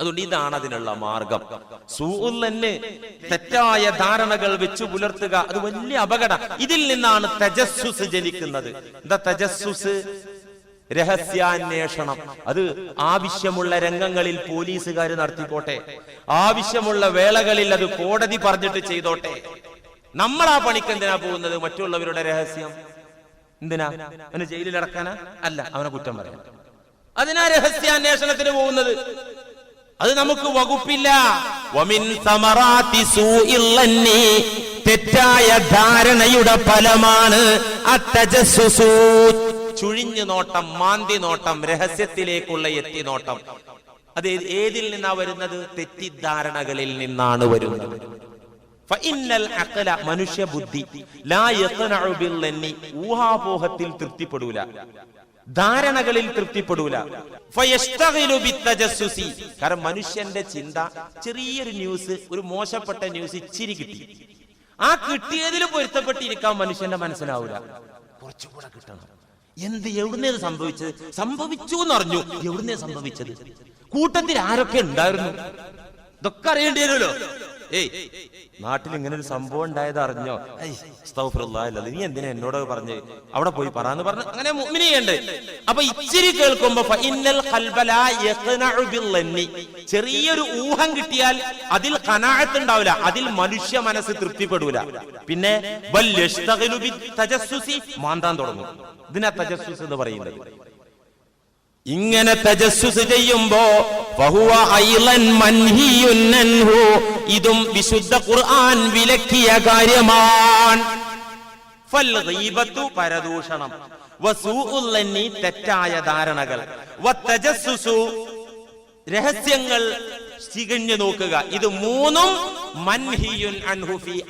അതുകൊണ്ട് ഇതാണ് അതിനുള്ള മാർഗം. സൂഉല്ലന് തെറ്റായ ധാരണകൾ വെച്ചു പുലർത്തുക അത് വലിയ അപകടം. ഇതിൽ നിന്നാണ് തജസ്സുസ് ജനിക്കുന്നത്. എന്താ തജസ്സുസ്? രഹസ്യാന്വേഷണം. അത് ആവശ്യമുള്ള രംഗങ്ങളിൽ പോലീസുകാർ നടത്തിക്കോട്ടെ. ആവശ്യമുള്ള വേളകളിൽ അത് കോടതി പറഞ്ഞിട്ട് ചെയ്തോട്ടെ. നമ്മൾ ആ പണിക്ക് എന്തിനാ പോകുന്നത്? മറ്റുള്ളവരുടെ രഹസ്യം. എന്തിനാ? അവന് ജയിലിൽ അടക്കാനാ അല്ല അവനെ കുറ്റം പറയാം അതിനാ രഹസ്യാന്വേഷണത്തിന് പോകുന്നത്? അത് നമുക്ക് വകുപ്പില്ല. വമിൻ തെറ്റായ ധാരണയുടെ ഫലമാണ്. ചുഴിഞ്ഞു നോട്ടം മാന്തി നോട്ടം രഹസ്യത്തിലേക്കുള്ള എത്തി നോട്ടം. അത് ഏതിൽ നിന്നാണ് വരുന്നത്? തെറ്റിദ്ധാരണകളിൽ നിന്നാണ് വരുന്നത്. മനുഷ്യ ബുദ്ധി. ഊഹാപോഹത്തിൽ തൃപ്തിപ്പെടൂല. ധാരണകളിൽ തൃപ്തിപ്പെടൂല. കാരണം മനുഷ്യന്റെ ചിന്ത ചെറിയൊരു ന്യൂസ് ഒരു മോശപ്പെട്ട ന്യൂസ് ഇച്ചിരി കിട്ടി. ആ കിട്ടിയതിൽ പൊരുത്തപ്പെട്ടിരിക്കാൻ മനുഷ്യന്റെ മനസ്സിലാവൂല. കുറച്ചുകൂടെ കിട്ടണം. എന്ത് എവിടുന്നേ ഇത് സംഭവിച്ചത്? സംഭവിച്ചു എന്ന് അറിഞ്ഞു എവിടുന്നേ സംഭവിച്ചത്? കൂട്ടത്തിൽ ആരൊക്കെ ഉണ്ടായിരുന്നു? ഇതൊക്കെ അറിയേണ്ടി വരുമല്ലോ. ഏയ് നാട്ടിൽ ഇങ്ങനെ ഒരു സംഭവം ഉണ്ടായത് അറിഞ്ഞോ അല്ല നീ എന്തിനാ എന്നോട് പറഞ്ഞ്? അവിടെ പോയി പറയാന്ന് പറഞ്ഞു അങ്ങനെ മുഅ്മിന് ചെയ്യണ്ടേ അപ്പൊ ഇച്ചിരി കേൾക്കുമ്പോ ഫഇന്നൽ യഖ്നഉ. ചെറിയൊരു ഊഹം കിട്ടിയാൽ അതിൽ ഖനാഅത്ത് ഉണ്ടാവില്ല. അതിൽ മനുഷ്യ മനസ്സ് തൃപ്തിപ്പെടൂല. പിന്നെ വൽ മാന്താൻ തുടങ്ങും. ഇതിനാ തജസ്സുസ് എന്ന് പറയുന്നത്. ഇങ്ങനെ തജസ്സുസ് ചെയ്യുമ്പോ ഫഹുവ അൻഹു. ഇതും വിശുദ്ധ ഖുർആൻ വിലക്കിയ കാര്യമാണ്. പരദൂഷണം. തെറ്റായ ധാരണകൾ. രഹസ്യങ്ങൾ ചികഞ്ഞു നോക്കുക. ഇത് മൂന്നും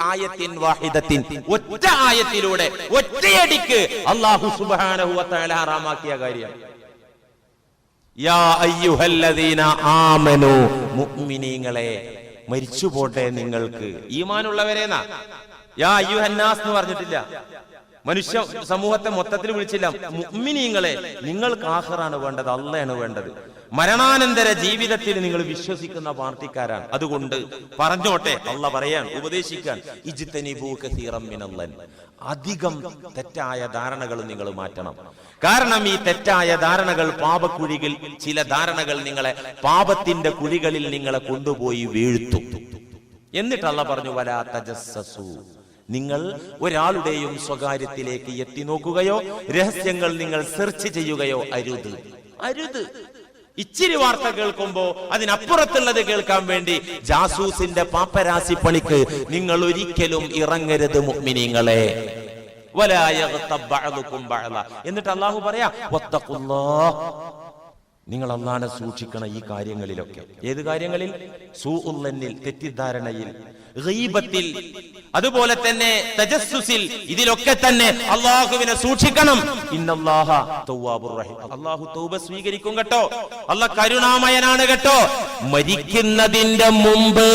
ആയത്തിൻ വാഹിദത്തിൻ. ഒറ്റ ആയത്തിലൂടെ ഒറ്റയടിക്ക് അള്ളാഹു തആല ഹറാമാക്കിയ കാര്യം. യാ അയ്യുഹല്ലദീന ആമനു മുഅ്മിനീങ്ങളെ മരിച്ചു പോട്ടെ നിങ്ങൾക്ക്. ഈമാനുള്ളവരെന്നാ? യാ അയ്യുഹന്നാസ് എന്ന് പറഞ്ഞിട്ടില്ല. മനുഷ്യ സമൂഹത്തെ മൊത്തത്തിൽ വിളിച്ചില്ല. മുഅ്മിനീങ്ങളെ നിങ്ങൾക്ക് ആഹറാണ് വേണ്ടത് അള്ളയാണ് വേണ്ടത്. മരണാനന്തര ജീവിതത്തിൽ നിങ്ങൾ വിശ്വസിക്കുന്ന പാർട്ടിക്കാരാണ്. അതുകൊണ്ട് പറഞ്ഞോട്ടെ അള്ള പറയാൻ ഉപദേശിക്കാൻ. അധികം തെറ്റായ ധാരണകൾ നിങ്ങൾ മാറ്റണം. കാരണം ഈ തെറ്റായ ധാരണകൾ പാപക്കുഴികൾ ചില ധാരണകൾ നിങ്ങളെ പാപത്തിന്റെ കുഴികളിൽ നിങ്ങളെ കൊണ്ടുപോയി വീഴ്ത്തും. എന്നിട്ട് പറഞ്ഞു വരാ തജസ്സസു. നിങ്ങൾ ഒരാളുടെയും സ്വകാര്യത്തിലേക്ക് എത്തി നോക്കുകയോ രഹസ്യങ്ങൾ നിങ്ങൾ സെർച്ച് ചെയ്യുകയോ അരുത്. അരുത്. ഇച്ചിരി വാർത്ത കേൾക്കുമ്പോ അതിനപ്പുറത്തുള്ളത് കേൾക്കാൻ വേണ്ടി ജാസൂസിന്റെ പാപ്പരാശി പണിക്ക് നിങ്ങൾ ഒരിക്കലും ഇറങ്ങരുത് ബഅദുകും എന്നിട്ട് അള്ളാഹു പറയാ നിങ്ങൾ അള്ളാനെ സൂക്ഷിക്കണം ഈ കാര്യങ്ങളിലൊക്കെ. ഏത് കാര്യങ്ങളിൽ? സൂഉല്ലന്നിൽ തെറ്റിദ്ധാരണയിൽ. ഗീബത്തിൽ. അതുപോലെ തന്നെ തജസ്സുസിൽ ഇതിലൊക്കെ തന്നെ അള്ളാഹുവിനെ സൂക്ഷിക്കണം. അള്ളാഹു തൗബ സ്വീകരിക്കും കേട്ടോ. അല്ല കരുണാമയനാണ് കേട്ടോ. മരിക്കുന്നതിന്റെ മുമ്പ്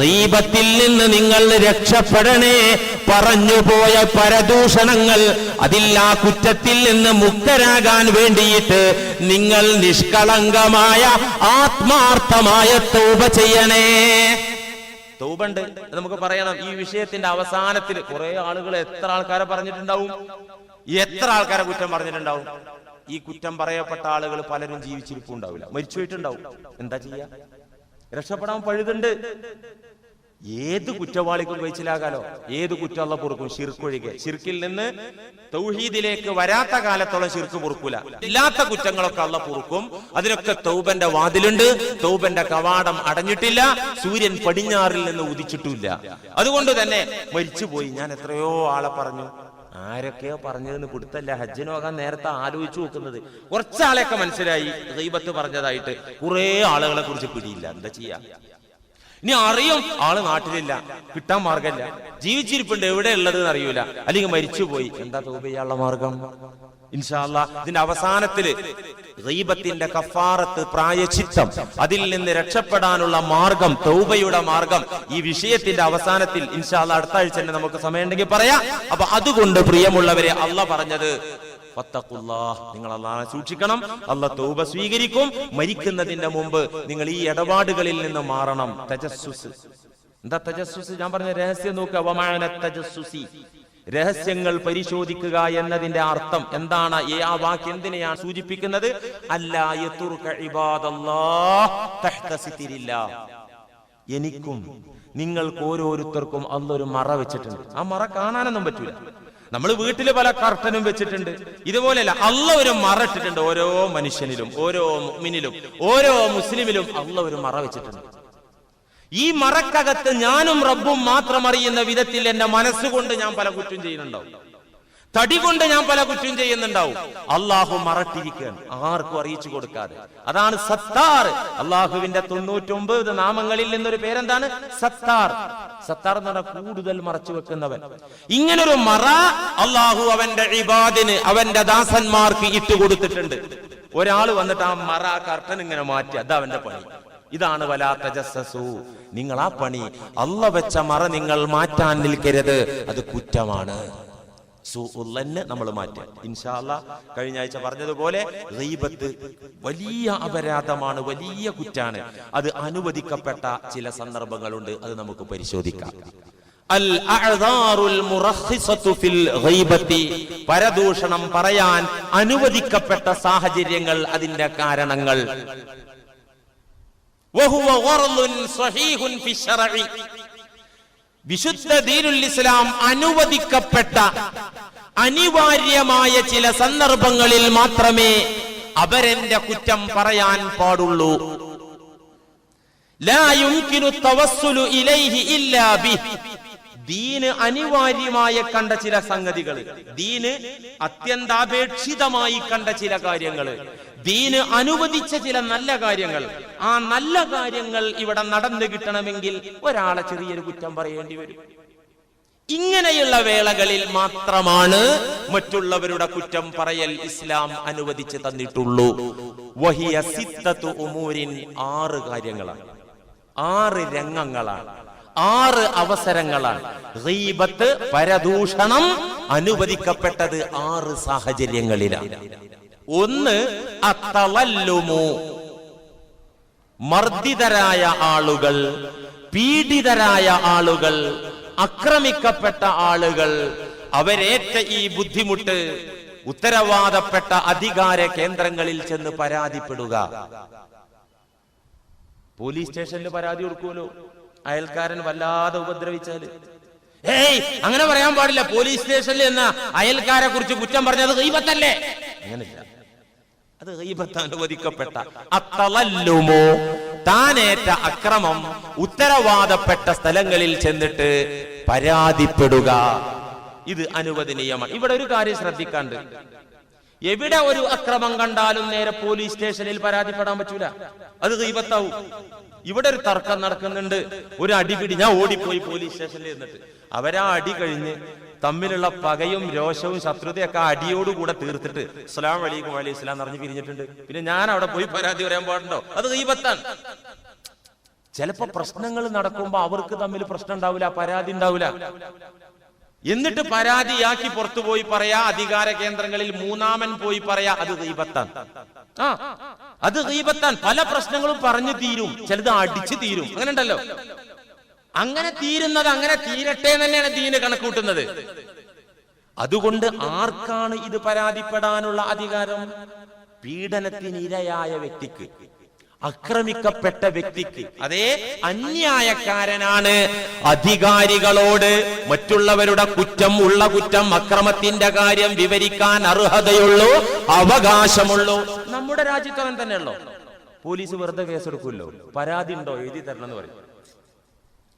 റീബത്തിൽ നിന്ന് നിങ്ങൾ രക്ഷപ്പെടണേ. പറഞ്ഞുപോയ പരദൂഷണങ്ങൾ അതിൽ ആ കുറ്റത്തിൽ നിന്ന് മുക്തരാകാൻ വേണ്ടിയിട്ട് നിങ്ങൾ നിഷ്കളങ്കമായ ആത്മാർത്ഥമായ തൗബ ചെയ്യണേ. തൗബണ്ട്. നമുക്ക് പറയണം. ഈ വിഷയത്തിന്റെ അവസാനത്തിൽ കുറെ ആളുകൾ എത്ര ആൾക്കാരെ പറഞ്ഞിട്ടുണ്ടാവും? എത്ര ആൾക്കാരെ കുറ്റം പറഞ്ഞിട്ടുണ്ടാവും? ഈ കുറ്റം പറയപ്പെട്ട ആളുകൾ പലരും ജീവിച്ചിരിപ്പുണ്ടാവില്ല മരിച്ചു പോയിട്ടുണ്ടാവും എന്താ ചെയ്യാ? രക്ഷപ്പെടാൻ പഴുതുണ്ട്. ഏത് കുറ്റവാളിക്കും കഴിച്ചിലാകാലോ ഏത് കുറ്റമുള്ള പൊറുക്കും? ഷിർക്കൊഴികെ ശിർക്കിൽ നിന്ന് തൗഹീദിലേക്ക് വരാത്ത കാലത്തോളം ഷിർക്ക് പൊറുക്കൂല. ഇല്ലാത്ത കുറ്റങ്ങളൊക്കെ അള്ള പൊറുക്കും. അതിനൊക്കെ തൗബന്റെ വാതിലുണ്ട്. തൗബന്റെ കവാടം അടഞ്ഞിട്ടില്ല. സൂര്യൻ പടിഞ്ഞാറിൽ നിന്ന് ഉദിച്ചിട്ടില്ല അതുകൊണ്ട് തന്നെ മരിച്ചുപോയി. ഞാൻ എത്രയോ ആളെ പറഞ്ഞു. ആരൊക്കെയോ പറഞ്ഞതെന്ന് കൊടുത്തല്ല. ഹജ്ജിന് പോകാൻ നേരത്തെ ആലോചിച്ചു നോക്കുന്നത്. കുറച്ചാളെയൊക്കെ മനസ്സിലായി. ദൈവത്ത് പറഞ്ഞതായിട്ട് കുറെ ആളുകളെ കുറിച്ച് പിടിയില്ല. എന്താ ചെയ്യാ? ഇനി അറിയും ആൾ നാട്ടിലില്ല കിട്ടാൻ മാർഗമില്ല. ജീവിച്ചിരിപ്പുണ്ട് എവിടെ ഉള്ളത് എന്ന് അറിയൂല. അല്ലെങ്കിൽ മരിച്ചുപോയി. എന്താ തോപ മാർഗം? ഇൻഷാല്ല ഇതിന്റെ അവസാനത്തിൽ ഗീബത്തിന്റെ കഫാറത്ത് പ്രായച്ചിത്തം. അതിൽ നിന്ന് രക്ഷപ്പെടാനുള്ള മാർഗം തൗബയുടെ മാർഗം. ഈ വിഷയത്തിന്റെ അവസാനത്തിൽ ഇൻഷാല്ല അടുത്ത ആഴ്ച തന്നെ നമുക്ക് സമയമുണ്ടെങ്കിൽ പറയാം. അപ്പൊ അതുകൊണ്ട് പ്രിയമുള്ളവരെ അല്ല പറഞ്ഞത്. നിങ്ങൾ അള്ളാഹെ സൂക്ഷിക്കണം. അല്ല തൗബ സ്വീകരിക്കും. മരിക്കുന്നതിന്റെ മുമ്പ് നിങ്ങൾ ഈ ഇടപാടുകളിൽ നിന്ന് മാറണം. തജസ്സുസ്. എന്താ തജസ്സുസ്? ഞാൻ പറഞ്ഞ രഹസ്യം നോക്കുക. തജസ്സുസി. രഹസ്യങ്ങൾ പരിശോധിക്കുക എന്നതിന്റെ അർത്ഥം എന്താണ്? ഈ ആ വാക്ക് എന്തിനെയാണ് സൂചിപ്പിക്കുന്നത്. എനിക്കും നിങ്ങൾക്ക് ഓരോരുത്തർക്കും അല്ലൊരു മറ വെച്ചിട്ടുണ്ട്. ആ മറ കാണാനൊന്നും പറ്റൂല. നമ്മൾ വീട്ടിൽ പല കർട്ടനും വെച്ചിട്ടുണ്ട്. ഇതുപോലെയല്ല അല്ല ഒരു മറ ഇട്ടിട്ടുണ്ട് ഓരോ മനുഷ്യനിലും ഓരോ മിനിലും ഓരോ മുസ്ലിമിലും അല്ല ഒരു മറ വെച്ചിട്ടുണ്ട്. ഈ മറക്കകത്ത് ഞാനും റബ്ബും മാത്രം അറിയുന്ന വിധത്തിൽ എന്റെ മനസ്സുകൊണ്ട് ഞാൻ പല കുറ്റം ചെയ്യുന്നുണ്ടാവും. തടി കൊണ്ട് ഞാൻ പല കുറ്റവും ചെയ്യുന്നുണ്ടാവും. അള്ളാഹു മറട്ടിരിക്കുകയാണ്. ആർക്കും അറിയിച്ചു കൊടുക്കാതെ. അതാണ് സത്താർ. അള്ളാഹുവിന്റെ തൊണ്ണൂറ്റൊമ്പത് നാമങ്ങളിൽ നിന്നൊരു പേരെന്താണ്? സത്താർ. സത്താർ എന്ന് പറഞ്ഞാൽ കൂടുതൽ മറച്ചു വെക്കുന്നവൻ. ഇങ്ങനൊരു മറ അള്ളാഹു അവന്റെ ഇബാദിന് അവന്റെ ദാസന്മാർക്ക് ഇട്ട് കൊടുത്തിട്ടുണ്ട്. ഒരാൾ വന്നിട്ട് ആ മറ കർട്ടൻ ഇങ്ങനെ മാറ്റി അത് അവന്റെ പണി. ഇതാണ് വലാത്ത ജസ്സസു നിങ്ങൾ ആ പണി അള്ള വെച്ച മറ നിങ്ങൾ മാറ്റാൻ നിൽക്കരുത്. അത് കുറ്റമാണ്. നമ്മൾ മാറ്റാം ഇൻഷാല്ല കഴിഞ്ഞ ആഴ്ച പറഞ്ഞതുപോലെ റീബത്ത് വലിയ അപരാധമാണ് വലിയ കുറ്റാണ്. അത് അനുവദിക്കപ്പെട്ട ചില സന്ദർഭങ്ങളുണ്ട് അത് നമുക്ക് പരിശോധിക്കാം. പരദൂഷണം പറയാൻ അനുവദിക്കപ്പെട്ട സാഹചര്യങ്ങൾ അതിന്റെ കാരണങ്ങൾ. വിശുദ്ധ ദീനുൽ ഇസ്ലാം അനുവദിക്കപ്പെട്ട അനിവാര്യമായ ചില സന്ദർഭങ്ങളിൽ മാത്രമേ അവരെന്റെ കുറ്റം പറയാൻ പാടുള്ളൂ. ദീന് അനിവാര്യമായ കണ്ട ചില സംഗതികൾ ദീന് അത്യന്താപേക്ഷിതമായി കണ്ട ചില കാര്യങ്ങൾ ദീന് അനുവദിച്ച ചില നല്ല കാര്യങ്ങൾ. ആ നല്ല കാര്യങ്ങൾ ഇവിടെ നടന്നു കിട്ടണമെങ്കിൽ ഒരാളെ ചെറിയൊരു കുറ്റം പറയേണ്ടി വരും. ഇങ്ങനെയുള്ള വേളകളിൽ മാത്രമാണ് മറ്റുള്ളവരുടെ കുറ്റം പറയൽ ഇസ്ലാം അനുവദിച്ച് തന്നിട്ടുള്ളൂ. വഹിയ ഉമൂരിൻ ആറ് കാര്യങ്ങളാണ്. ആറ് രംഗങ്ങളാണ്. ആറ് അവസരങ്ങളാണ്. പരദൂഷണം അനുവദിക്കപ്പെട്ടത് ആറ് സാഹചര്യങ്ങളിലാണ്. ഒന്ന് മർദ്ദിതരായ ആളുകൾ പീഡിതരായ ആളുകൾ ആക്രമിക്കപ്പെട്ട ആളുകൾ അവരേറ്റ ഈ ബുദ്ധിമുട്ട് ഉത്തരവാദപ്പെട്ട അധികാര കേന്ദ്രങ്ങളിൽ ചെന്ന് പരാതിപ്പെടുക. പോലീസ് സ്റ്റേഷനിൽ പരാതി കൊടുക്കുമല്ലോ. അയൽക്കാരൻ വല്ലാതെ ഉപദ്രവിച്ചാൽ. ഏയ് അങ്ങനെ പറയാൻ പാടില്ല. പോലീസ് സ്റ്റേഷനിൽ എന്ന അയൽക്കാരെ കുറിച്ച് കുറ്റം പറഞ്ഞത് ഗീബത്തല്ലേ അങ്ങനെയില്ല. അത് ഗീബത്ത് അനുവദിക്കപ്പെട്ട അത്തളല്ലുമോ താനേറ്റ അക്രമം ഉത്തരവാദപ്പെട്ട സ്ഥലങ്ങളിൽ ചെന്നിട്ട് പരാതിപ്പെടുക. ഇത് അനുവദനീയമാണ്. ഇവിടെ ഒരു കാര്യം ശ്രദ്ധിക്കാണ്ട്. എവിടെ ഒരു അക്രമം കണ്ടാലും നേരെ പോലീസ് സ്റ്റേഷനിൽ പരാതിപ്പെടാൻ പറ്റൂല. അത് ദൈവത്താവും ഇവിടെ ഒരു തർക്കം നടക്കുന്നുണ്ട്. ഒരു അടി അടിപിടി ഞാൻ ഓടിപ്പോയി പോലീസ് സ്റ്റേഷനിൽ എന്നിട്ട് അവരാ അടി കഴിഞ്ഞ് തമ്മിലുള്ള പകയും രോഷവും ശത്രുതയൊക്കെ അടിയോടുകൂടെ തീർത്തിട്ട് അസ്സലാം വലൈക്കും അലൈഹി ഇസ്ലാം പറഞ്ഞു പിരിഞ്ഞിട്ടുണ്ട്. പിന്നെ ഞാൻ അവിടെ പോയി പരാതി പറയാൻ പാടുണ്ടോ? അത് ഗീബത്താണ് ചിലപ്പോ പ്രശ്നങ്ങൾ നടക്കുമ്പോ അവർക്ക് തമ്മിൽ പ്രശ്നം ഉണ്ടാവില്ല പരാതി ഉണ്ടാവില്ല എന്നിട്ട് പരാതിയാക്കി പുറത്തു പോയി പറയാ അധികാര കേന്ദ്രങ്ങളിൽ മൂന്നാമൻ പോയി പറയാ അത് ദൈവത്താൻ ആ അത് ദൈവത്താൻ പല പ്രശ്നങ്ങളും പറഞ്ഞു തീരും ചിലത് അടിച്ചു തീരും. അങ്ങനെ ഉണ്ടല്ലോ അങ്ങനെ തീരുന്നത് അങ്ങനെ തീരട്ടെ തന്നെയാണ് ദീന് കണക്കൂട്ടുന്നത്. അതുകൊണ്ട് ആർക്കാണ് ഇത് പരാതിപ്പെടാനുള്ള അധികാരം? പീഡനത്തിനിരയായ വ്യക്തിക്ക് ആക്രമിക്കപ്പെട്ട വ്യക്തിക്ക്. അതേ അന്യായക്കാരനാണ്. അധികാരികളോട് മറ്റുള്ളവരുടെ കുറ്റം ഉള്ള കുറ്റം അക്രമത്തിന്റെ കാര്യം വിവരിക്കാൻ അർഹതയുള്ളൂ അവകാശമുള്ളൂ. നമ്മുടെ രാജ്യത്ത് അവൻ തന്നെയുള്ളോ. പോലീസ് വെറുതെ കേസെടുക്കുമല്ലോ. പരാതി ഉണ്ടോ? എഴുതി തരണം എന്ന് പറയും.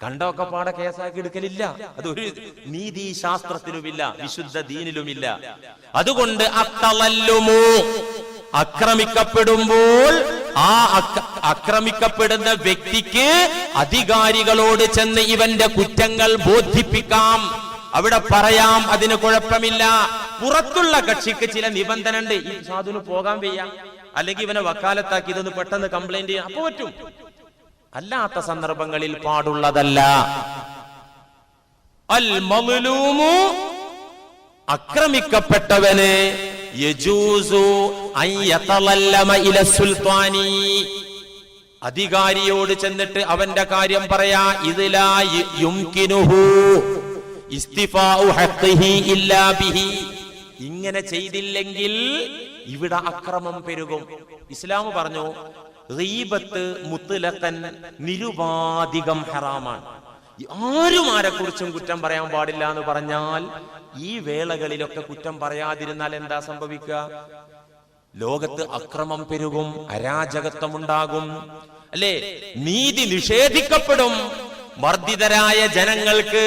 കണ്ടൊക്കെ പാടെ കേസാക്കി എടുക്കലില്ല. അതൊരു നീതി ശാസ്ത്രത്തിലുമില്ല വിശുദ്ധ ദീനിലുമില്ല. അതുകൊണ്ട് അത്തളല്ലുമോ. ആക്രമിക്കപ്പെടുമ്പോൾ ആ ആക്രമിക്കപ്പെടുന്ന വ്യക്തിക്ക് അധികാരികളോട് ചെന്ന് ഇവന്റെ കുറ്റങ്ങൾ ബോധിപ്പിക്കാം. അവിടെ പറയാം അതിന് കുഴപ്പമില്ല. പുറത്തുള്ള കക്ഷിക്ക് ചില നിബന്ധന ഉണ്ട് ഈ സാധുവിന് പോകാൻ വയ്യ. അല്ലെങ്കിൽ ഇവനെ വക്കാലത്താക്കി ഇതൊന്ന് പെട്ടെന്ന് കംപ്ലൈന്റ് ചെയ്യാം. അപ്പൊ പറ്റും. അല്ലാത്ത സന്ദർഭങ്ങളിൽ പാടുള്ളതല്ല. അൽ സുൽത്താനി. അധികാരിയോട് ചെന്നിട്ട് അവന്റെ കാര്യം പറയാ ഇങ്ങനെ ചെയ്തില്ലെങ്കിൽ ഇവിടെ അക്രമം പെരുകും. ഇസ്ലാം പറഞ്ഞു റീബത്ത് മുത്തലക്കൻ നിരുപാധികം ഹറാമാണ്. ആരും ആരെക്കുറിച്ചും കുറ്റം പറയാൻ പാടില്ല എന്ന് പറഞ്ഞാൽ ഈ വേളകളിലൊക്കെ കുറ്റം പറയാതിരുന്നാൽ എന്താ സംഭവിക്കുക? ലോകത്ത് അക്രമം പെരുകും അരാജകത്വം ഉണ്ടാകും അല്ലേ? നീതി നിഷേധിക്കപ്പെടും. വർദ്ധിതരായ ജനങ്ങൾക്ക്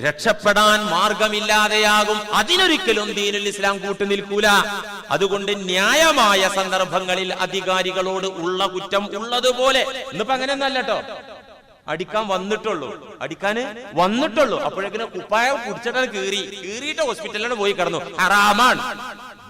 രക്ഷപ്പെടാൻ മാർഗമില്ലാതെയാകും. അതിനൊരിക്കലും ദീനുൽ ഇസ്ലാം കൂട്ടുനിൽക്കൂല അതുകൊണ്ട് ന്യായമായ സന്ദർഭങ്ങളിൽ അധികാരികളോട് ഉള്ള കുറ്റം ഉള്ളതുപോലെ. ഇന്നിപ്പോ അങ്ങനെയൊന്നല്ല കേട്ടോ അടിക്കാൻ വന്നിട്ടുള്ളൂ. അടിക്കാന് വന്നിട്ടുള്ളൂ. അപ്പോഴേക്കിനെ കുപ്പായം കുടിച്ചിട്ടാണ് കീറി. കീറിയിട്ട് ഹോസ്പിറ്റലിലാണ് പോയി കിടന്നു. ഹറാമാണ്.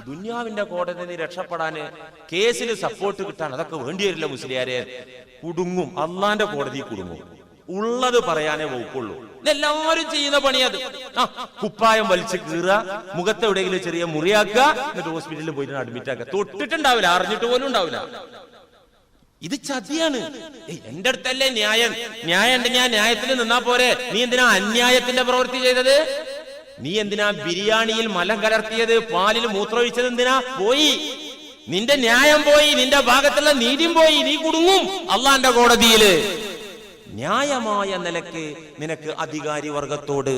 ദുന്യാവിന്റെ കോടതി നിന്ന് രക്ഷപ്പെടാന് കേസിൽ സപ്പോർട്ട് കിട്ടാൻ അതൊക്കെ വേണ്ടി വരില്ല മുസ്ലിയാരെ. കുടുങ്ങും. അള്ളാന്റെ കോടതി കുടുങ്ങും. ഉള്ളത് പറയാനേ വകുപ്പുള്ളൂ. ഇതെല്ലാവരും ചെയ്യുന്ന പണി അത്. ആ കുപ്പായം വലിച്ച് കീറുക മുഖത്തെ എവിടെയെങ്കിലും ചെറിയ മുറിയാക്കുക എന്നിട്ട് ഹോസ്പിറ്റലിൽ പോയിട്ട് അഡ്മിറ്റ് ആക്കുക. തൊട്ടിട്ടുണ്ടാവില്ല അറിഞ്ഞിട്ട് പോലും ഉണ്ടാവില്ല. ഇത് ചതിയാണ്. എന്റെ അടുത്തല്ലേ ന്യായം? ന്യായം ഉണ്ട് ഞാൻ ന്യായത്തിൽ നിന്നാ പോരെ. നീ എന്തിനാ അന്യായത്തിന്റെ പ്രവൃത്തി ചെയ്തത്? നീ എന്തിനാ ബിരിയാണിയിൽ മലം കലർത്തിയത്? പാലിൽ മൂത്രമൊഴിച്ചത് എന്തിനാ? പോയി. നിന്റെ ന്യായം പോയി നിന്റെ ഭാഗത്തുള്ള നീതിയും പോയി. നീ കുടുങ്ങും. അള്ളാന്റെ കോടതിയിൽ. ന്യായമായ നിലക്ക് നിനക്ക് അധികാരി വർഗത്തോട്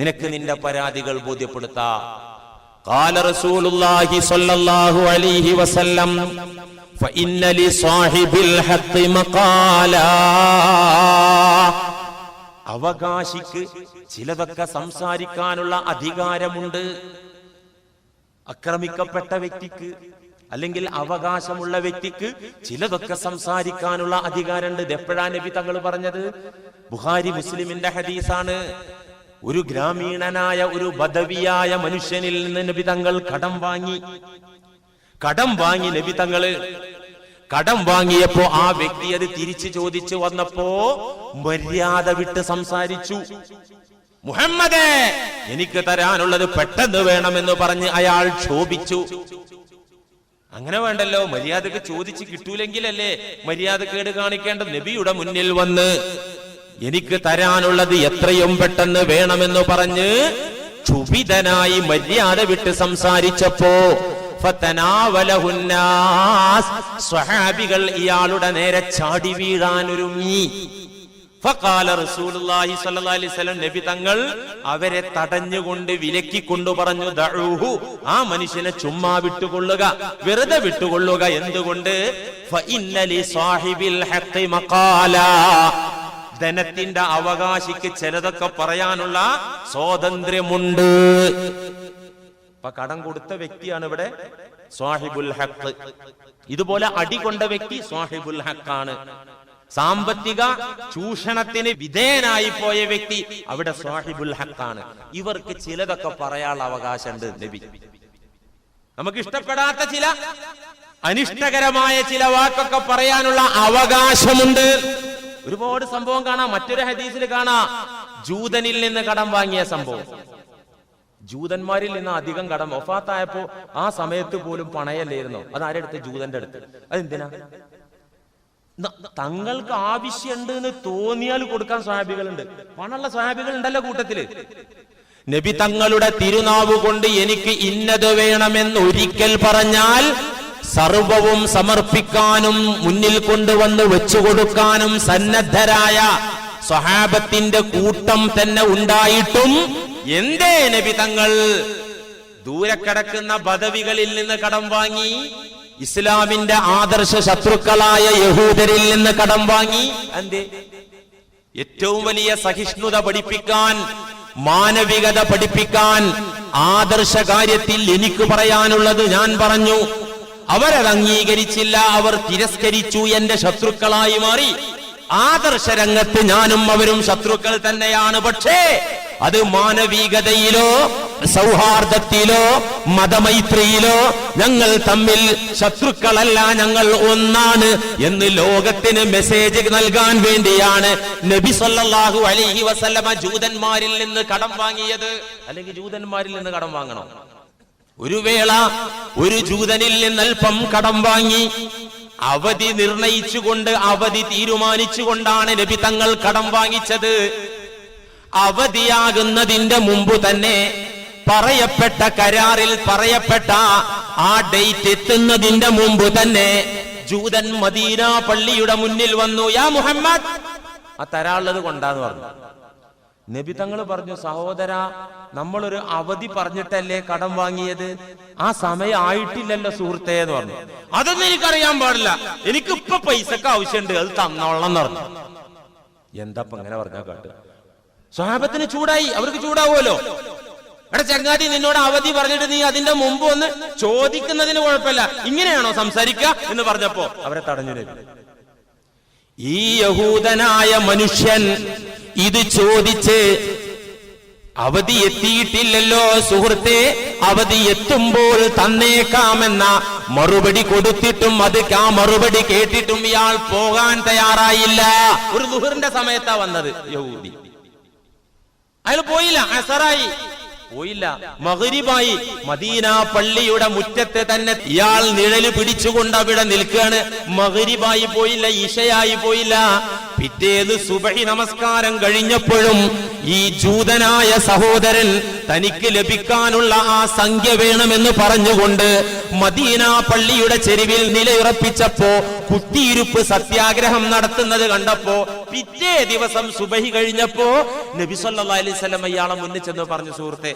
നിനക്ക് നിന്റെ പരാതികൾ ബോധ്യപ്പെടുത്താ قال رسول الله صلى الله عليه وسلم فإن لصاحب الحق مقالا അവകാശിക്ക് ചിലതൊക്കെ സംസാരിക്കാനുള്ള അധികാരമുണ്ട് ആക്രമിക്കപ്പെട്ട വ്യക്തിക്ക് അല്ലെങ്കിൽ അവകാശമുള്ള വ്യക്തിക്ക് ചിലതൊക്കെ സംസാരിക്കാനുള്ള അധികാരമുണ്ട്. ഇത് എപ്പോഴാ നബി തങ്ങൾ പറഞ്ഞത്? ബുഹാരി മുസ്ലിമിന്റെ ഹദീസാണ്. ഒരു ഗ്രാമീണനായ ഒരു ബദവിയായ മനുഷ്യനിൽ നിന്ന് നബി തങ്ങൾ കടം വാങ്ങി. കടം വാങ്ങി നബി തങ്ങൾ കടം വാങ്ങിയപ്പോ ആ വ്യക്തി അത് തിരിച്ചു ചോദിച്ചു വന്നപ്പോ മര്യാദ വിട്ട് സംസാരിച്ചു. മുഹമ്മദേ എനിക്ക് തരാനുള്ളത് പെട്ടെന്ന് വേണമെന്ന് പറഞ്ഞ് അയാൾ ക്ഷോഭിച്ചു. അങ്ങനെ വേണ്ടല്ലോ. മര്യാദയ്ക്ക് ചോദിച്ച് കിട്ടൂലെങ്കിലല്ലേ മര്യാദ കേട് കാണിക്കേണ്ട നബിയുടെ മുന്നിൽ വന്ന് എനിക്ക് തരാനുള്ളത് എത്രയും പെട്ടെന്ന് വേണമെന്ന് പറഞ്ഞ് ക്ഷുഭിതനായി മര്യാദ വിട്ട് സംസാരിച്ചപ്പോ സ്വഹാബികൾ ഇയാളുടെ നേരെ ചാടി വീഴാൻ നബി തങ്ങൾ അവരെ തടഞ്ഞുകൊണ്ട് വിലക്കിക്കൊണ്ടു പറഞ്ഞു ദഴൂഹു ആ മനുഷ്യനെ ചുമ്മാ വിട്ടുകൊള്ളുക വെറുതെ വിട്ടുകൊള്ളുക. എന്തുകൊണ്ട്? ധനത്തിന്റെ അവകാശിക്ക് ചിലതൊക്കെ പറയാനുള്ള സ്വാതന്ത്ര്യമുണ്ട്. അപ്പൊ കടം കൊടുത്ത വ്യക്തിയാണ് ഇവിടെ സ്വാഹിബുൽ ഹക്ക് ഇതുപോലെ അടി കൊണ്ട വ്യക്തി സ്വാഹിബുൽ ഹക്കാണ് സാമ്പത്തിക ചൂഷണത്തിന് വിധേയനായി പോയ വ്യക്തി അവിടെ സാഹിബുൽ ഹക്കാണ്. ഇവർക്ക് ചിലതൊക്കെ പറയാനുള്ള അവകാശമുണ്ട് നബി. നമുക്ക് ഇഷ്ടപ്പെടാത്ത ചില അനിഷ്ടകരമായ ചില വാക്കൊക്കെ പറയാനുള്ള അവകാശമുണ്ട്. ഒരുപാട് സംഭവം കാണാം. മറ്റൊരു ഹദീസിൽ കാണാ. ജൂതനിൽ നിന്ന് കടം വാങ്ങിയ സംഭവം. ജൂതന്മാരിൽ നിന്ന് അധികം കടം ഒഫാത്തായപ്പോ ആ സമയത്ത് പോലും പണയല്ലായിരുന്നു. അത് ആരെടുത്ത് ജൂതന്റെ അടുത്ത്. അതെന്തിനാ? തങ്ങൾക്ക് ആവശ്യമുണ്ട് എന്ന് തോന്നിയാൽ കൊടുക്കാൻ സ്വാഭികളുണ്ട് പണമുള്ള സ്വഹാബികൾ ഉണ്ടല്ലോ കൂട്ടത്തിൽ. നബി തങ്ങളുടെ തിരുനാവ് കൊണ്ട് എനിക്ക് ഇന്നത് വേണമെന്ന് ഒരിക്കൽ പറഞ്ഞാൽ സർവവും സമർപ്പിക്കാനും മുന്നിൽ കൊണ്ടുവന്ന് വെച്ചു കൊടുക്കാനും സന്നദ്ധരായ സ്വഹാബത്തിന്റെ കൂട്ടം തന്നെ ഉണ്ടായിട്ടും എന്തേ നബി തങ്ങൾ ദൂരെ കിടക്കുന്ന പദവികളിൽ നിന്ന് കടം വാങ്ങി ഇസ്ലാമിന്റെ ആദർശ ശത്രുക്കളായ യഹൂദരിൽ നിന്ന് കടം വാങ്ങി എന്തേ? ഏറ്റവും വലിയ സഹിഷ്ണുത പഠിപ്പിക്കാൻ മാനവികത പഠിപ്പിക്കാൻ ആദർശ കാര്യത്തിൽ എനിക്ക് പറയാനുള്ളത് ഞാൻ പറഞ്ഞു. അവരത് അംഗീകരിച്ചില്ല അവർ തിരസ്കരിച്ചു എന്റെ ശത്രുക്കളായി മാറി. ആദർശ രംഗത്ത് ഞാനും അവരും ശത്രുക്കൾ തന്നെയാണ്. പക്ഷേ അത് മാനവികതയിലോ സൗഹാർദ്ദത്തിലോ മതമൈത്രിയിലോ ഞങ്ങൾ തമ്മിൽ ശത്രുക്കളല്ല ഞങ്ങൾ ഒന്നാണ് എന്ന് ലോകത്തിന് മെസ്സേജ് നൽകാൻ വേണ്ടിയാണ് നബി സല്ലാഹു അലൈഹി വസല്ലമ ജൂതന്മാരിൽ നിന്ന് കടം വാങ്ങിയത്. അല്ലെങ്കിൽ ജൂതന്മാരിൽ നിന്ന് കടം വാങ്ങണോ? ഒരു വേള ഒരു ജൂതനിൽ നിന്ന് അല്പം കടം വാങ്ങി. അവധി നിർണയിച്ചുകൊണ്ട് അവധി തീരുമാനിച്ചുകൊണ്ടാണ് നബി തങ്ങൾ കടം വാങ്ങിച്ചത്. അവധിയാകുന്നതിന്റെ മുമ്പ് തന്നെ പറയപ്പെട്ട കരാറിൽ പറയപ്പെട്ട ആ ഡേറ്റ് എത്തുന്നതിന്റെ മുമ്പ് തന്നെ ജൂതൻ മദീന പള്ളിയുടെ മുന്നിൽ വന്നു യാ മുഹമ്മദ്! ആ തരാളുള്ളത് കൊണ്ടാന്ന് പറഞ്ഞു. നബി തങ്ങൾ പറഞ്ഞു സഹോദര നമ്മളൊരു അവധി പറഞ്ഞിട്ടല്ലേ കടം വാങ്ങിയത്? ആ സമയം ആയിട്ടില്ലല്ലോ സുഹൃത്തേ എന്ന് പറഞ്ഞു. അതൊന്നും എനിക്കറിയാൻ പാടില്ല. എനിക്ക് ഇപ്പൊ പൈസക്ക് ആവശ്യമുണ്ട് അത് തന്നോളണം എന്ന് പറഞ്ഞു. എന്താ ഇങ്ങനെ പറഞ്ഞാ കാട്ട്? സ്വഹാബത്തിന് ചൂടായി അവർക്ക് ചൂടാവുമല്ലോ. എടാ ചങ്ങാതി നിന്നോട് അവധി പറഞ്ഞിട്ട് നീ അതിന്റെ മുമ്പ് ഒന്ന് ചോദിക്കുന്നതിന് കുഴപ്പമില്ല. ഇങ്ങനെയാണോ സംസാരിക്കുക എന്ന് പറഞ്ഞപ്പോ അവരെ തടഞ്ഞു ഈ യഹൂദനായ മനുഷ്യൻ ഇത് ചോദിച്ച് അവധി എത്തിയിട്ടില്ലല്ലോ സുഹൃത്തെ അവധി എത്തുമ്പോൾ തന്നേക്കാമെന്ന മറുപടി കൊടുത്തിട്ടും അത് ആ മറുപടി കേട്ടിട്ടും ഇയാൾ പോകാൻ തയ്യാറായില്ല. ഒരു ദുഹറിന്റെ സമയത്താ വന്നത് യഹൂദി. അയാൾ പോയില്ല അസറായി. പോയില്ല. മകരിബായി മദീന പള്ളിയുടെ മുറ്റത്തെ തന്നെ ഇയാൾ നിഴൽ പിടിച്ചുകൊണ്ട് അവിടെ നിൽക്കുകയാണ്. മകരിബായി പോയില്ല ഇഷയായി പോയില്ല. പിറ്റേത് സുബഹി നമസ്കാരം കഴിഞ്ഞപ്പോഴും ഈ ജൂതനായ സഹോദരൻ തനിക്ക് ലഭിക്കാനുള്ള ആ സംഖ്യ വേണമെന്ന് പറഞ്ഞുകൊണ്ട് മദീന പള്ളിയുടെ ചെരുവിൽ നിലയുറപ്പിച്ചപ്പോ കുത്തിയിരുപ്പ് സത്യാഗ്രഹം നടത്തുന്നത് കണ്ടപ്പോ പിറ്റേ ദിവസം സുബഹി കഴിഞ്ഞപ്പോ നബി സല്ലല്ലാഹു അലൈഹി വസല്ലം ഇയാളെ മുന്നിൽ ചെന്ന് പറഞ്ഞു സുഹൃത്തെ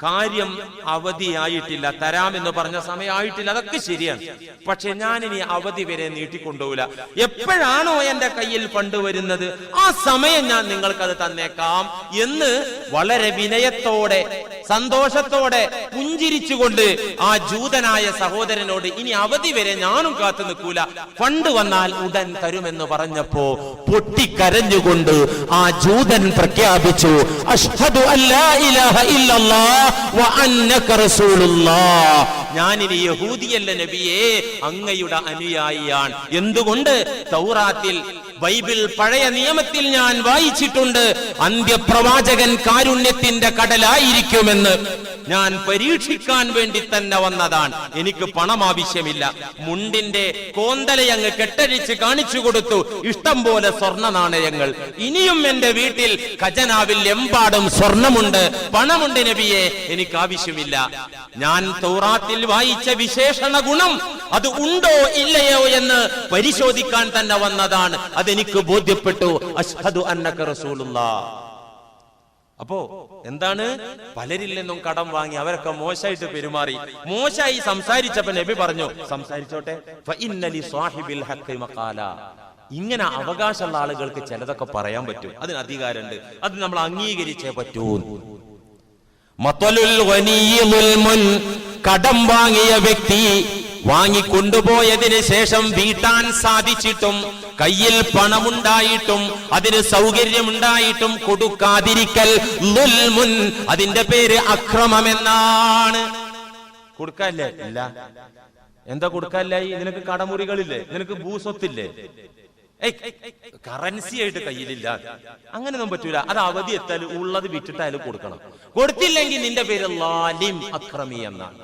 കാര്യം അവധിയായിട്ടില്ല തരാമെന്ന് പറഞ്ഞ സമയമായിട്ടില്ല അതൊക്കെ ശരിയാണ്. പക്ഷെ ഞാൻ ഇനി അവധി വരെ നീട്ടിക്കൊണ്ടുപോകില്ല എപ്പോഴാണോ എന്റെ കയ്യിൽ ഫണ്ട് വരുന്നത് ആ സമയം ഞാൻ നിങ്ങൾക്കത് തന്നേക്കാം എന്ന് വളരെ വിനയത്തോടെ സന്തോഷത്തോടെ പുഞ്ചിരിച്ചുകൊണ്ട് ആ ജൂതനായ സഹോദരനോട് ഇനി അവധി വരെ ഞാനും കാത്തു നിൽക്കൂല ഫണ്ട് വന്നാൽ ഉടൻ തരുമെന്ന് പറഞ്ഞപ്പോ പൊട്ടിക്കരഞ്ഞുകൊണ്ട് ആ ജൂതൻ പ്രഖ്യാപിച്ചു അഷ്ഹദു അല്ലാ ഇലാഹ ഇല്ലല്ലാഹ് ഞാനിനി യഹൂദിയല്ല നബിയെ അങ്ങയുടെ അനുയായിയാണ്. എന്തുകൊണ്ട്? തൗറാത്തിൽ ബൈബിൾ പഴയ നിയമത്തിൽ ഞാൻ വായിച്ചിട്ടുണ്ട്. അന്ത്യപ്രവാചകൻ കാരുണ്യത്തിന്റെ കടലായിരിക്കുമെന്ന്. ഞാൻ പരീക്ഷിക്കാൻ വേണ്ടി തന്നെ വന്നതാണ്. എനിക്ക് പണം ആവശ്യമില്ല. മുണ്ടിന്റെ കോന്തലയങ്ങ് കെട്ടഴിച്ച് കാണിച്ചു കൊടുത്തു. ഇഷ്ടം പോലെ സ്വർണ നാണയങ്ങൾ. ഇനിയും എന്റെ വീട്ടിൽ ഖജനാവിൽ എമ്പാടും സ്വർണമുണ്ട്. പണമുണ്ട് നബിയെ എനിക്ക് ആവശ്യമില്ല. ഞാൻ തൗറാത്തിൽ വായിച്ച വിശേഷണ ഗുണം. അത് ഉണ്ടോ ഇല്ലയോ എന്ന് പരിശോധിക്കാൻ തന്നെ വന്നതാണ്. അതെനിക്ക് ബോധ്യപ്പെട്ടു. അഷ്ഹദു അന്നക റസൂലുള്ള. അപ്പോ എന്താണ്? പലരിൽ നിന്നും കടം വാങ്ങി അവരൊക്കെ മോശമായിട്ട് പെരുമാറി. മോശമായി സംസാരിച്ചപ്പോ നബി പറഞ്ഞു സംസാരിച്ചോട്ടെ. സാഹിബിൽ ഇങ്ങനെ അവകാശമുള്ള ആളുകൾക്ക് ചിലതൊക്കെ പറയാൻ പറ്റും. അതിന് അധികാരമുണ്ട്. അത് നമ്മൾ അംഗീകരിച്ചേ പറ്റൂ. കടം വാങ്ങിയ വ്യക്തി വാങ്ങിക്കൊണ്ടുപോയതിന് ശേഷം വീട്ടാൻ സാധിച്ചിട്ടും കയ്യിൽ പണമുണ്ടായിട്ടും അതിന് സൗകര്യമുണ്ടായിട്ടും കൊടുക്കാതിരിക്കൽ ലുൽമുൻ. അതിന്റെ പേര് അക്രമമെന്നാണ്. കൊടുക്കല്ലേ ഇല്ല. എന്താ കൊടുക്കല്ലായി നിനക്ക് കടമുറികളില്ലേ? നിനക്ക് ഭൂസ്വത്തില്ലേ? കറൻസി ആയിട്ട് കയ്യിലില്ല. അങ്ങനെ ഒന്നും പറ്റൂല. അത് അവധി എത്താൽ ഉള്ളത് വിറ്റിട്ടായാലും കൊടുക്കണം. കൊടുത്തില്ലെങ്കിൽ നിന്റെ പേര് ലാലിം അക്രമി എന്നാണ്.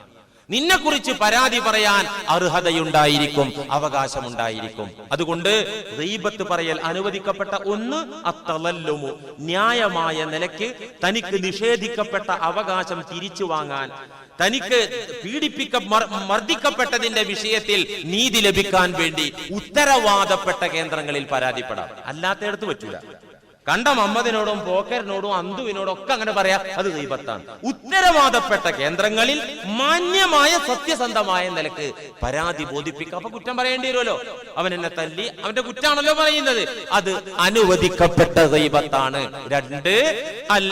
നിന്നെ കുറിച്ച് പരാതി പറയാൻ അർഹതയുണ്ടായിരിക്കും അവകാശമുണ്ടായിരിക്കും. അതുകൊണ്ട് റീബത്ത് പറയൽ അനുവദിക്കപ്പെട്ട ഒന്ന് അത്തലല്ലുമു. ന്യായമായ നിലയ്ക്ക് തനിക്ക് നിഷേധിക്കപ്പെട്ട അവകാശം തിരിച്ചു വാങ്ങാൻ തനിക്ക് പീഡിപ്പിക്ക മർദ്ദിക്കപ്പെട്ടതിന്റെ വിഷയത്തിൽ നീതി ലഭിക്കാൻ വേണ്ടി ഉത്തരവാദപ്പെട്ട കേന്ദ്രങ്ങളിൽ പരാതിപ്പെടാം. അല്ലാത്തയിടത്ത് പറ്റൂല. കണ്ട മമ്മദിനോടും പോക്കറിനോടും അന്തുവിനോടും ഒക്കെ അങ്ങനെ പറയാം അത് ദൈവത്താണ്. ഉത്തരവാദപ്പെട്ട കേന്ദ്രങ്ങളിൽ മാന്യമായ സത്യസന്ധമായ നിലയ്ക്ക് പരാതി ബോധിപ്പിക്കുക. അപ്പൊ കുറ്റം പറയേണ്ടി വരുമല്ലോ. അവൻ എന്നെ തല്ലി അവന്റെ കുറ്റാണല്ലോ പറയുന്നത്. അത് അനുവദിക്കപ്പെട്ട ദൈവത്താണ്. രണ്ട് അൽ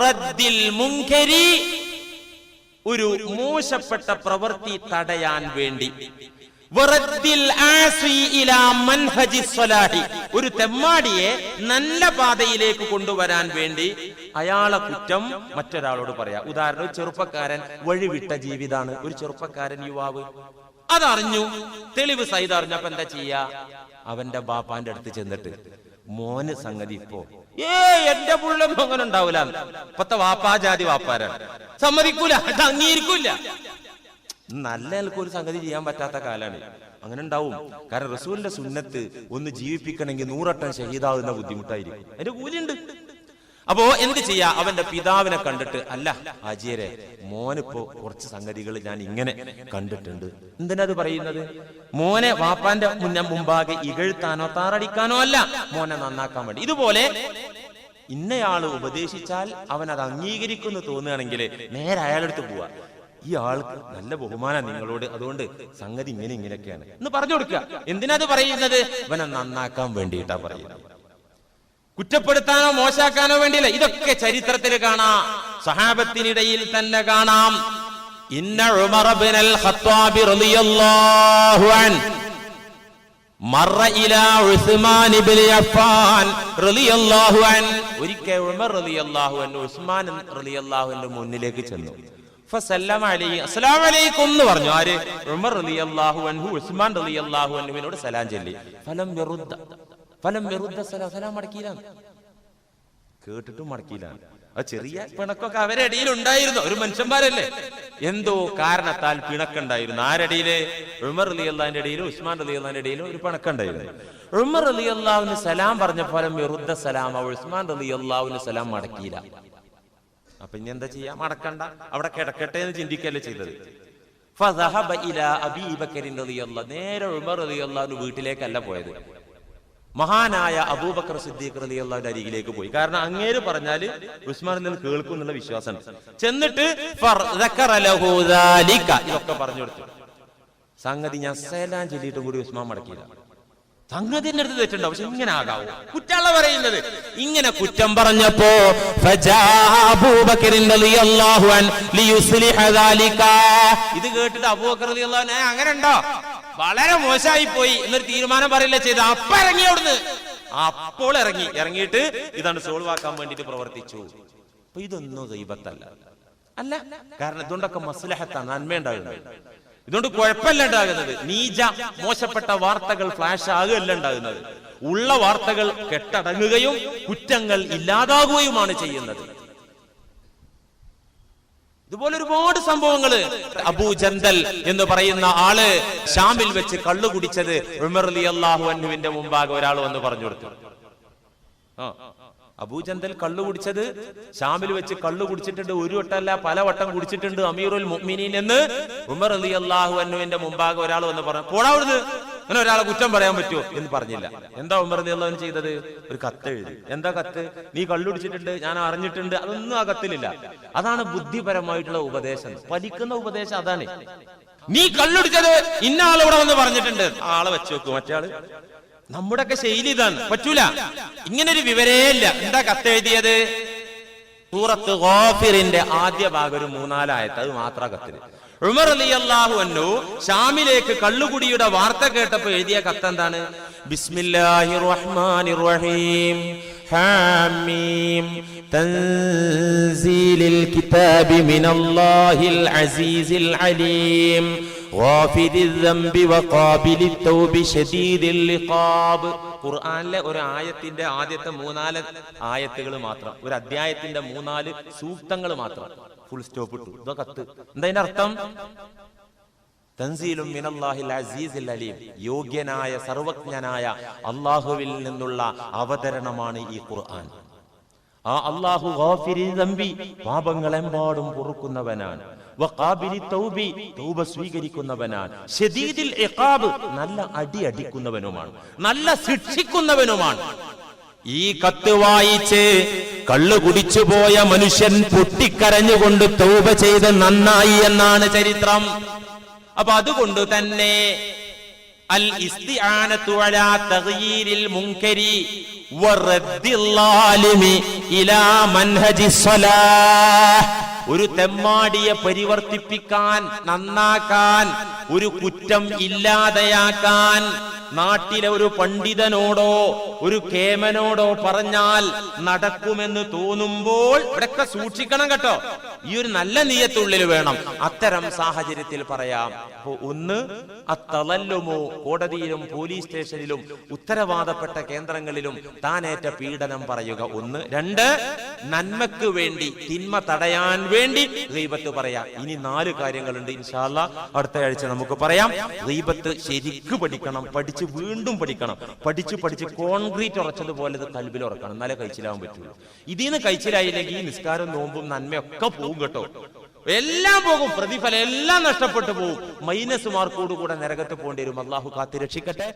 റദ്ദിൽ മുങ്കരി ഒരു മോശപ്പെട്ട പ്രവൃത്തി തടയാൻ വേണ്ടി. ഒരു തെമ്മാടിയെ നല്ല പാതയിലേക്ക് കൊണ്ടുവരാൻ വേണ്ടി അയാളെ കുറ്റം മറ്റൊരാളോട് പറയാം. ഉദാഹരണം ചെറുപ്പക്കാരൻ വഴിവിട്ട ജീവിതാണ്. ഒരു ചെറുപ്പക്കാരൻ യുവാവ്. അതറിഞ്ഞു. തെളിവ് സൈത് അറിഞ്ഞപ്പോ എന്താ ചെയ്യാ? അവന്റെ ബാപ്പാന്റെ അടുത്ത് ചെന്നിട്ട് മോന് സംഗതി ഇപ്പോ. ഏ എന്റെ പുള്ളൊന്നും അങ്ങനെ ഉണ്ടാവൂല. ഇപ്പത്തെ വാപ്പാ ജാതി വാപ്പാരാണ് സമ്മതിക്കൂല. അത് അംഗീകരിക്കൂല നല്ല നിലയ്ക്ക് ഒരു സംഗതി ചെയ്യാൻ പറ്റാത്ത കാലാണ്. അങ്ങനെ ഉണ്ടാവും. കാരണം റസൂലിന്റെ സുന്നത്ത് ഒന്ന് ജീവിപ്പിക്കണമെങ്കിൽ നൂറട്ടം ഷഹീദാവുന്ന ബുദ്ധിമുട്ടായിരിക്കും. അതിന്റെ കൂലിയുണ്ട്. അപ്പോ എന്ത് ചെയ്യാ? അവന്റെ പിതാവിനെ കണ്ടിട്ട് അല്ല അജിയരെ മോനിപ്പോ കുറച്ച് സംഗതികൾ ഞാൻ ഇങ്ങനെ കണ്ടിട്ടുണ്ട്. എന്തിനാ അത് പറയുന്നത്? മോനെ വാപ്പാന്റെ മുന്നം മുമ്പാകെ ഇകഴ്ത്താനോ താറടിക്കാനോ അല്ല. മോനെ നന്നാക്കാൻ വേണ്ടി. ഇതുപോലെ ഇന്നയാൾ ഉപദേശിച്ചാൽ അവൻ അത് അംഗീകരിക്കുന്നു തോന്നുകയാണെങ്കിൽ നേരെ അയാളെടുത്ത് പോവാ. ഈ ആൾക്ക് നല്ല ബഹുമാനം നിങ്ങളോട്. അതുകൊണ്ട് സംഗതി ഇങ്ങനെ ഇങ്ങനെയൊക്കെയാണ്. എന്ന് പറഞ്ഞു കൊടുക്കുക. എന്തിനാത് പറയുന്നത്? ഇവനെ നന്നാക്കാൻ വേണ്ടിയിട്ടാ പറയുന്നത്. കുറ്റപ്പെടുത്താനോ മോശാക്കാനോ വേണ്ടിയില്ല. ഇതൊക്കെ ചരിത്രത്തിൽ കാണാം. സഹാബത്തിനിടയിൽ തന്നെ കാണാം. ഇന്ന ഉമർ ഖത്താബി റളിയല്ലാഹു അൻ മറ ഉസ്മാൻ അഫ്ഫാൻ റളിയല്ലാഹു അൻ ഒരിക്കൽ ഉമർ റളിയല്ലാഹു അൻ ഉസ്മാൻ മുന്നിലേക്ക് ചെന്നു. എന്ന് പറഞ്ഞു. ആര്? ഉമർ റളിയല്ലാഹു അൻഹു ഉസ്മാൻ റളിയല്ലാഹു അൻഹുവിനോട് സലാം ചൊല്ലി. ഫലം യറുദ്ദ ഫലം യറുദ്ദ സലാം മടക്കിയില്ല. കേട്ടിട്ടും മടക്കിയില്ല. ആ ചെറിയ പിണക്കൊക്കെ അവരുടെ ഇടയിൽ ഉണ്ടായിരുന്നു. ഒരു മനുഷ്യന്മാരല്ലേ? എന്തോ കാരണത്താൽ പിണക്കുണ്ടായിരുന്നു. ആരടിയിൽ ഉമർ അലി അള്ളാന്റെ ഇടയിലും ഉസ്മാൻ അലി അള്ളാന്റെ ഇടയിലും ഒരു പിണക്കുണ്ടായിരുന്നു. ഉമർ അലി അള്ളാഹുവിന് സലാം പറഞ്ഞ ഫലം യറുദ്ദ സലാം ഉസ്മാൻ അലി അള്ളാഹുവിന് സലാം മടക്കിയില്ല. അപ്പൊ ഇനി എന്താ ചെയ്യാ? മടക്കണ്ട. അവിടെ കിടക്കട്ടെ എന്ന് ചിന്തിക്കല്ലേ ചെയ്തത്. നേരെ ഉമർ വീട്ടിലേക്കല്ല പോയത്. മഹാനായ അബൂബക്കർ സിദ്ദീഖ് റളിയല്ലാഹുവിന്റെ അരികിലേക്ക് പോയി. കാരണം അങ്ങേര് പറഞ്ഞാൽ ഉസ്മാൻ നിന്ന് കേൾക്കും എന്നുള്ള വിശ്വാസം ചെന്നിട്ട്. ഇതൊക്കെ പറഞ്ഞു കൊടുത്തു. സംഗതി ഞാൻ സേലാൻ കൂടി ഉസ്മാൻ മടക്കിയില്ല. സംഗതി എന്റെ അടുത്ത് തെറ്റുണ്ടാവും പക്ഷെ ഇങ്ങനെ ആകാവും. കുറ്റാള പറയുന്നത്. ഇങ്ങനെ കുറ്റം പറഞ്ഞപ്പോ. ഇത് കേട്ടിട്ട് അബൂബക്കർ റളിയല്ലാഹു അൻഹു, "ഏ, അങ്ങനെ ഉണ്ടോ വളരെ മോശമായി പോയി എന്നൊരു തീരുമാനം പറയില്ല ചെയ്ത് അപ്പ ഇറങ്ങി അവിടുന്ന്. അപ്പോൾ ഇറങ്ങി. ഇറങ്ങിയിട്ട് ഇതാണ് സോൾവ് ആക്കാൻ വേണ്ടിട്ട് പ്രവർത്തിച്ചു. അപ്പൊ ഇതൊന്നും ദൈവത്തല്ല അല്ല കാരണം ഇതുകൊണ്ടൊക്കെ മസ്ലഹത്താണ് നന്മ ഉണ്ടാകുന്നത് ഇതുകൊണ്ട് കുഴപ്പമല്ല ഉണ്ടാകുന്നത്. നീജ മോശപ്പെട്ട വാർത്തകൾ ഫ്ലാഷ് ആകുകയല്ല ഉണ്ടാകുന്നത്. ഉള്ള വാർത്തകൾ കെട്ടടങ്ങുകയും കുറ്റങ്ങൾ ഇല്ലാതാകുകയുമാണ് ചെയ്യുന്നത്. ഇതുപോലെ ഒരുപാട് സംഭവങ്ങൾ. അബൂ ജന്തൽ എന്ന് പറയുന്ന ആൾ ഷാമിൽ വെച്ച് കള്ളു കുടിച്ചത് ഉമർ അലി അള്ളാഹു അന്നുവിന്റെ മുമ്പാകെ ഒരാൾ വന്ന് പറഞ്ഞു കൊടുത്തു. അബൂജന്തൽ കള്ളു കുടിച്ചത് ഷാമിൽ വെച്ച് കള്ളു കുടിച്ചിട്ടുണ്ട് ഒരു വട്ടമല്ല പല വട്ടം കുടിച്ചിട്ടുണ്ട് അമീറുൽ മുഅ്മിനീൻ എന്ന്. ഉമർ അലി അള്ളാഹു അന്നുവിന്റെ മുമ്പാകെ ഒരാൾ വന്ന് പറഞ്ഞു പോടാ അവിടുന്ന്. അങ്ങനെ ഒരാളെ കുറ്റം പറയാൻ പറ്റുമോ എന്ന് പറഞ്ഞില്ല. എന്താ ഉമർ അലി അള്ളാഹു ചെയ്തത്? ഒരു കത്ത് എഴുതി. എന്താ കത്ത്? നീ കള്ളു കുടിച്ചിട്ടുണ്ട് ഞാൻ അറിഞ്ഞിട്ടുണ്ട് അതൊന്നും ആ കത്തിലില്ല. അതാണ് ബുദ്ധിപരമായിട്ടുള്ള ഉപദേശം. ഫലിക്കുന്ന ഉപദേശം അതാണ്. നീ കള്ളുടിച്ചത് ഇന്ന ആളിവിടെ വന്ന് പറഞ്ഞിട്ടുണ്ട്. ആളെ വെച്ച് വെക്കും മറ്റേ ആൾ നമ്മുടെ ഒക്കെ ശൈലി ഇതാണ്. പറ്റൂല. ഇങ്ങനൊരു ഇല്ല. എന്താ കത്തെഴുതിയത് സൂറത്ത് ഗോഫിറിന്റെ ആദ്യ ഭാഗം ഒരു മൂന്നാലായത്ത്. അത് മാത്ര കത്തിന് ഉമർ അലി അള്ളാഹു അന്നു ഷാമിലേക്ക് കള്ളുകുടിയുടെ വാർത്ത കേട്ടപ്പോ എഴുതിയ കത്ത് എന്താണ്? ബിസ്മില്ലാഹി റഹ്മാനി റഹീം ഹാമീം. തൻസീലിൽ കിതാബി മിനല്ലാഹിൽ അസീസിൽ അലീം. ഖുർആാനിലെ ഒരു ആയത്തിന്റെ ആദ്യത്തെ മൂന്നാൽ ആയത്തുകൾ മാത്രം. ഒരു അധ്യായത്തിന്റെ മൂന്നാൽ സൂക്തങ്ങൾ മാത്രം. ഫുൾ സ്റ്റോപ്പ് ഇട്ടു. ഇതോ കത്ത്. എന്തതിന്റെ അർത്ഥം? തൻസീലും മിനല്ലാഹിൽ അസീസിൽ അലീം. യോഗ്യനായ സർവജ്ഞനായ അള്ളാഹുവിൽ നിന്നുള്ള അവതരണമാണ് ഈ ഖുർആൻ. ആ അള്ളാഹു ദംബി പാപങ്ങളെമ്പാടും പൊറുക്കുന്നവനാണ്. തൗബി സ്വീകരിക്കുന്നവനാണ്. ഷദീദിൽ നല്ല അടി അടിക്കുന്നവനുമാണ്. നല്ല ശിക്ഷിക്കുന്നവനുമാണ്. ഈ കത്ത് വായിച്ച് കള്ളു കുടിച്ചുപോയ മനുഷ്യൻ പൊട്ടിക്കരഞ്ഞുകൊണ്ട് തൗബ ചെയ്ത് നന്നായി എന്നാണ് ചരിത്രം. അപ്പൊ അതുകൊണ്ട് തന്നെ അൽ ഇസ്തിആനത്തു അലാ തഗ്യീരിൽ മുൻകരി വറദ്ദിൽ ളാലിമി ഇലാ മൻഹജി സ്വലാഹ് ഒരു തെമ്മാടിയെ പരിവർത്തിപ്പിക്കാൻ നന്നാക്കാൻ ഒരു കുറ്റം ഇല്ലാതെയാക്കാൻ നാട്ടിലെ ഒരു പണ്ഡിതനോടോ ഒരു കേമനോടോ പറഞ്ഞാൽ നടക്കുമെന്ന് തോന്നുമ്പോൾ ഇവിടൊക്കെ സൂക്ഷിക്കണം കേട്ടോ. ഈ ഒരു നല്ല നീയത്തുള്ളിൽ വേണം. അത്തരം സാഹചര്യത്തിൽ പറയാം. അപ്പോ ഒന്ന് അത്തളല്ലുമോ കോടതിയിലും പോലീസ് സ്റ്റേഷനിലും ഉത്തരവാദപ്പെട്ട കേന്ദ്രങ്ങളിലും താനേറ്റ പീഡനം പറയുക. ഒന്ന്. രണ്ട് നന്മക്ക് വേണ്ടി തിന്മ തടയാൻ വേണ്ടി ഗീബത്ത് പറയാം. ഇനി നാല് കാര്യങ്ങളുണ്ട് ഇൻഷാല്ല അടുത്ത ആഴ്ച നമുക്ക് പറയാം. ഗീബത്ത് ശരിക്ക് പഠിക്കണം. പഠിച്ച് വീണ്ടും പഠിക്കണം. പഠിച്ച് പഠിച്ച് കോൺക്രീറ്റ് ഉറച്ചതുപോലെ ഇത് കൽബിൽ ഉറക്കണം. എന്നാലേ കഴിച്ചിലാവാൻ പറ്റുള്ളൂ. ഇതിൽ നിന്ന് കഴിച്ചിലായില്ലെങ്കിൽ ഈ നിസ്കാരം നോമ്പും നന്മയൊക്കെ പോകും കേട്ടോ. എല്ലാം പോകും. പ്രതിഫലം എല്ലാം നഷ്ടപ്പെട്ടു പോകും മൈനസ് മാർക്കോട് കൂടെ നരകത്ത് പോകേണ്ടി വരും. അള്ളാഹു കാത്തി രക്ഷിക്കട്ടെ